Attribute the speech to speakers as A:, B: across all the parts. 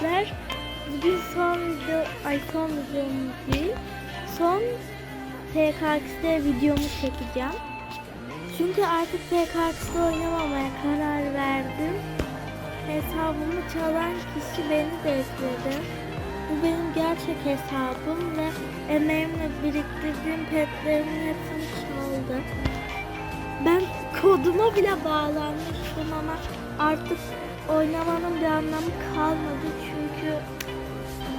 A: petler. Bugün son video, ay son videom değil. Son PKX'de videomu çekeceğim. Çünkü artık PKX'de oynamamaya karar verdim. Hesabımı çalan kişi beni de ekledi. Bu benim gerçek hesabım ve emeğimle biriktirdiğim petlerimin hepsini çaldı. Ben koduma bile bağlanmıştım ama artık oynamanın bir anlamı kalmadı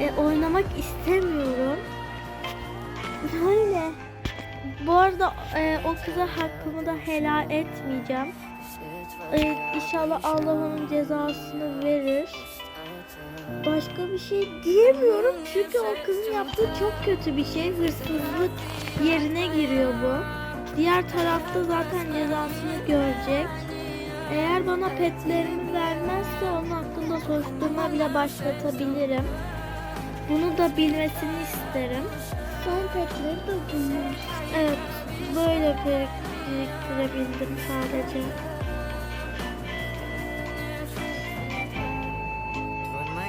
A: e, oynamak istemiyorum. Böyle. Bu arada e, o kıza hakkımı da helal etmeyeceğim. E, inşallah Allah cezasını verir. Başka bir şey diyemiyorum çünkü o kızın yaptığı çok kötü bir şey. Hırsızlık yerine giriyor bu. Diğer tarafta zaten cezasını görecek. Eğer bana petlerimi vermezse onun hakkında soruşturma bile başlatabilirim. Bunu da bilmesini isterim.
B: Son petleri de bunlar.
A: Evet, böyle birik- biriktirebildim sadece.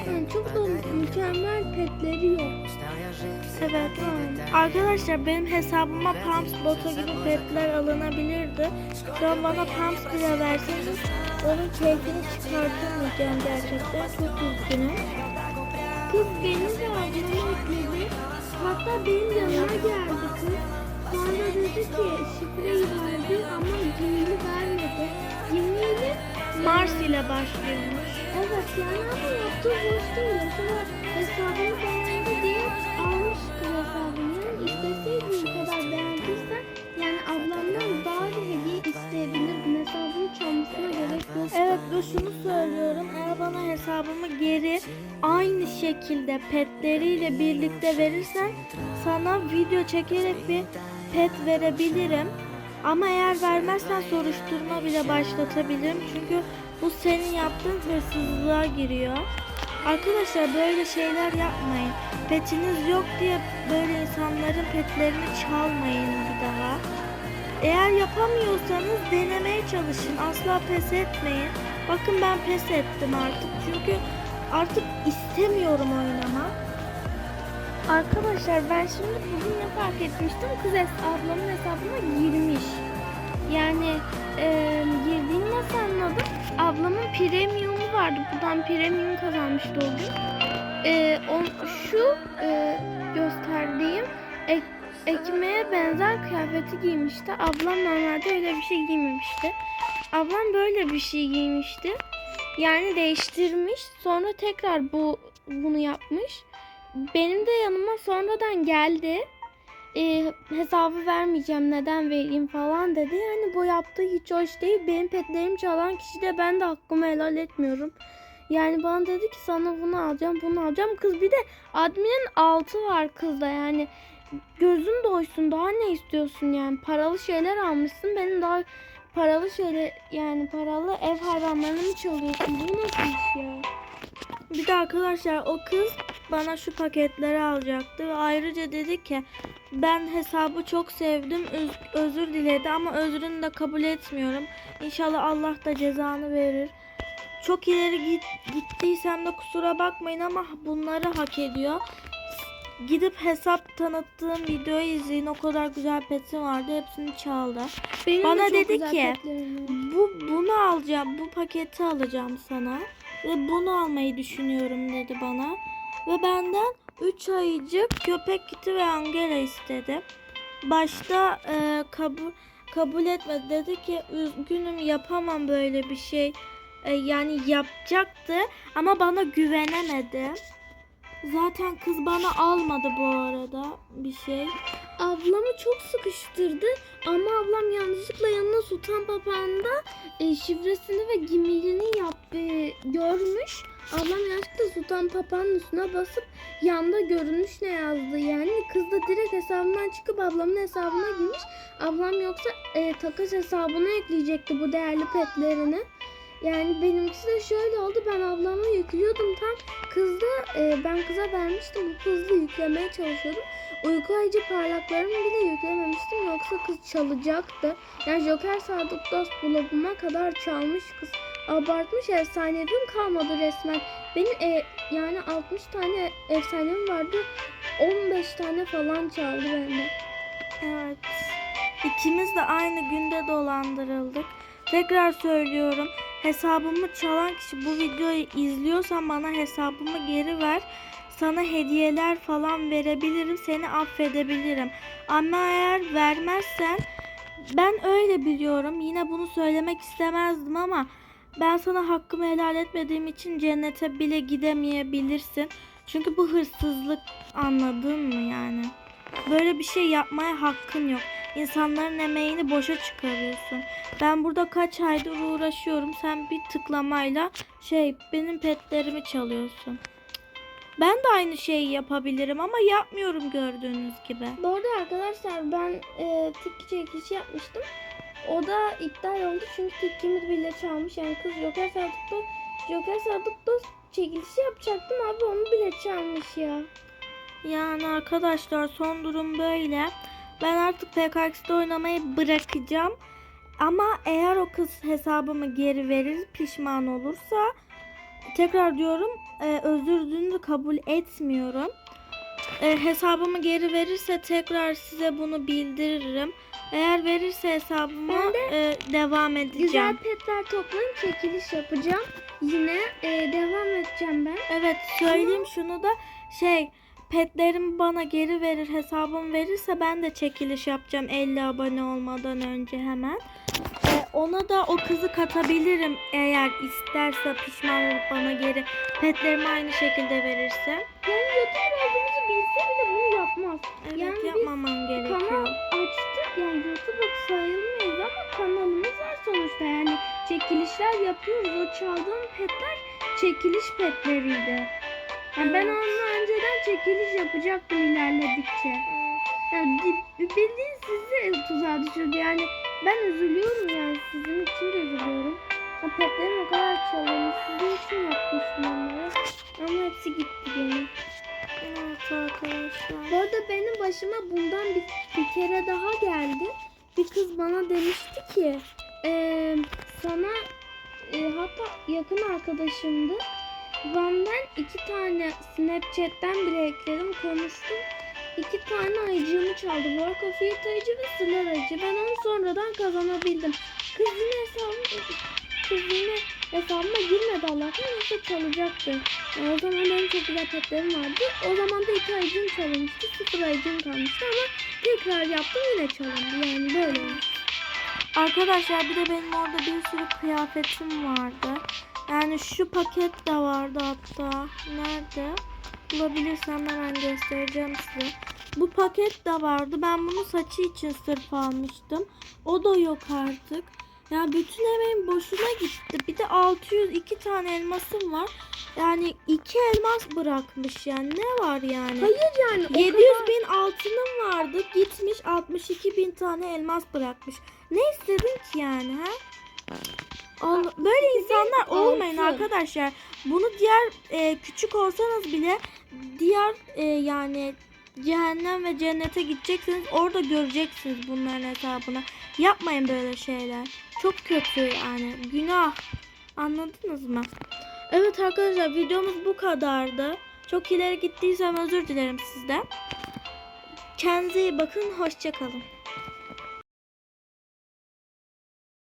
B: Yani çok da mükemmel petleri yok.
A: Evet. Arkadaşlar benim hesabıma Pumps Boto gibi petler alınabilirdi. Şu an bana Pumps bile verseniz onun keyfini çıkartamayacağım gerçekten. Çok üzgünüm.
B: Kız beni de ablama ekledi. Hatta benim yanıma geldi kız. Sonra dedi ki şifreyi verdi ama Gmail'i vermedi. Gmail'i
A: Mars ile başlıyormuş.
B: Evet yani ama yaptığı hoş değil. Mesela hesabını beğendi diye almış kız hesabını. İsteseydi bu kadar beğendiysen yani ablamdan daha bir hediye isteyebilirdin. Hesabını çalmasına yok.
A: Evet ve şunu söylüyorum. Eğer bana hesabımı geri aynı şekilde petleriyle birlikte verirsen sana video çekerek bir pet verebilirim. Ama eğer vermezsen soruşturma bile başlatabilirim. Çünkü bu senin yaptığın hırsızlığa giriyor. Arkadaşlar böyle şeyler yapmayın. Petiniz yok diye böyle insanların petlerini çalmayın bir daha. Eğer yapamıyorsanız denemeye çalışın. Asla pes etmeyin. Bakın ben pes ettim artık. Çünkü artık istemiyorum oynamak. Arkadaşlar ben şimdi bugün ne fark etmiştim? Kız ablamın hesabına girmiş. Yani e, girdiğini nasıl anladım? Ablamın premiumu vardı. Buradan premium kazanmıştı o gün. E, on, şu e, gösterdiğim ek, ekmeğe benzer kıyafeti giymişti. Ablam normalde öyle bir şey giymemişti. Ablam böyle bir şey giymişti. Yani değiştirmiş. Sonra tekrar bu bunu yapmış. Benim de yanıma sonradan geldi. Ee, hesabı vermeyeceğim neden vereyim falan dedi. Yani bu yaptığı hiç hoş değil. Benim petlerimi çalan kişi de ben de hakkımı helal etmiyorum. Yani bana dedi ki sana bunu alacağım bunu alacağım. Kız bir de adminin altı var kızda yani. Gözün doysun daha ne istiyorsun yani. Paralı şeyler almışsın. Benim daha paralı şeyler yani paralı ev hayvanlarını mı çalıyorsun? Bu nasıl iş ya? Bir de arkadaşlar o kız bana şu paketleri alacaktı ve ayrıca dedi ki ben hesabı çok sevdim öz- özür diledi ama özrünü de kabul etmiyorum. İnşallah Allah da cezanı verir. Çok ileri git, gittiysem de kusura bakmayın ama bunları hak ediyor. Gidip hesap tanıttığım videoyu izleyin. O kadar güzel petim vardı. Hepsini çaldı.
B: Benim
A: Bana
B: de
A: dedi ki. Bu bunu alacağım. Bu paketi alacağım sana. Ve bunu almayı düşünüyorum dedi bana. Ve benden 3 ayıcık köpek kiti ve angela istedi. Başta e, kabul kabul etmedi. Dedi ki üzgünüm yapamam böyle bir şey. E, yani yapacaktı ama bana güvenemedi. Zaten kız bana almadı bu arada bir şey.
B: Ablamı çok sıkıştırdı ama ablam yanlışlıkla yanına sultan papağanında e, şifresini ve gmailini yap, görmüş. Ablam yanlışlıkla sultan papağanın üstüne basıp yanda görünmüş ne yazdı yani. Kız da direkt hesabından çıkıp ablamın hesabına girmiş. Ablam yoksa e, takas hesabına ekleyecekti bu değerli petlerini. Yani benimkisi de şöyle oldu. Ben ablama yüklüyordum tam. Kız da e, ben kıza vermiştim. Bu kızı yüklemeye çalışıyordum. Uyku ayıcı parlaklarımı bile yüklememiştim. Yoksa kız çalacaktı. Yani Joker Sadık Dost bulabıma kadar çalmış kız. abartmış efsanevim kalmadı resmen. Benim e, yani 60 tane efsanevim vardı. 15 tane falan çaldı bende.
A: Evet. İkimiz de aynı günde dolandırıldık. Tekrar söylüyorum. Hesabımı çalan kişi bu videoyu izliyorsan bana hesabımı geri ver. Sana hediyeler falan verebilirim. Seni affedebilirim. Ama eğer vermezsen ben öyle biliyorum. Yine bunu söylemek istemezdim ama ben sana hakkımı helal etmediğim için cennete bile gidemeyebilirsin. Çünkü bu hırsızlık anladın mı yani? Böyle bir şey yapmaya hakkın yok. İnsanların emeğini boşa çıkarıyorsun. Ben burada kaç aydır uğraşıyorum. Sen bir tıklamayla şey benim petlerimi çalıyorsun. Ben de aynı şeyi yapabilirim ama yapmıyorum gördüğünüz gibi.
B: Bu arada arkadaşlar ben e, tik çekilişi yapmıştım. O da iptal oldu çünkü tikimiz bile çalmış. Yani kız Joker Sadık'ta Joker Sadık'ta çekilişi yapacaktım abi onu bile çalmış ya.
A: Yani arkadaşlar son durum böyle. Ben artık PKX'de oynamayı bırakacağım. Ama eğer o kız hesabımı geri verir pişman olursa tekrar diyorum e, özür kabul etmiyorum. E, hesabımı geri verirse tekrar size bunu bildiririm. Eğer verirse hesabıma
B: Ben de
A: e, devam edeceğim.
B: Güzel petler toplayıp çekiliş yapacağım. Yine e, devam edeceğim ben.
A: Evet söyleyeyim şunu da şey petlerimi bana geri verir hesabımı verirse ben de çekiliş yapacağım 50 abone olmadan önce hemen. Ee, ona da o kızı katabilirim eğer isterse pişman olup bana geri petlerimi aynı şekilde verirse.
B: Yani YouTuber olduğumuzu bilse bile bunu yapmaz.
A: Evet
B: Yani biz
A: yapmamam gerekiyor.
B: Kanal açtık yani YouTuber sayılmayız ama kanalımız var sonuçta yani çekilişler yapıyoruz. O çaldığım petler çekiliş petleriydi. Yani ben onunla önceden çekiliş yapacaktım ilerledikçe. Yani di- bildiğin sizi tuzağa düşürdü yani ben üzülüyorum yani sizin için de üzülüyorum. O petlerim o kadar çalınmış sizin için yapmıştım onları. Ama hepsi gitti gene.
A: Evet arkadaşlar.
B: Bu arada benim başıma bundan bir, bir kere daha geldi. Bir kız bana demişti ki eee, sana e, hatta yakın arkadaşımdı. Benden iki tane Snapchat'ten bile ekledim konuştum. İki tane ayıcığımı çaldı. Work of Feet ayıcı ve Sılar ayıcı. Ben onu sonradan kazanabildim. Kız yine hesabıma, kız yine hesabıma girmedi Allah'tan yoksa çalacaktı. Yani o zaman benim çok güzel petlerim vardı. O zaman da iki ayıcığım çalınmıştı. Sıfır ayıcığım kalmıştı ama tekrar yaptım yine çalındı. Yani böyle.
A: Arkadaşlar bir de benim orada bir sürü kıyafetim vardı. Yani şu paket de vardı hatta. Nerede? Bulabilirsem hemen göstereceğim size. Bu paket de vardı. Ben bunu saçı için sırf almıştım. O da yok artık. Ya bütün emeğim boşuna gitti. Bir de 602 tane elmasım var. Yani iki elmas bırakmış yani. Ne var yani?
B: Hayır yani o
A: 700
B: kadar-
A: bin altınım vardı. Gitmiş 62 bin tane elmas bırakmış. Ne istedin ki yani ha? Allah- Böyle insanlar olmayın arkadaşlar. Bunu diğer e, küçük olsanız bile diğer e, yani cehennem ve cennete gideceksiniz. Orada göreceksiniz bunların hesabını. Yapmayın böyle şeyler. Çok kötü yani. Günah. Anladınız mı? Evet arkadaşlar videomuz bu kadardı. Çok ileri gittiysem özür dilerim sizden. Kendinize iyi bakın. Hoşçakalın.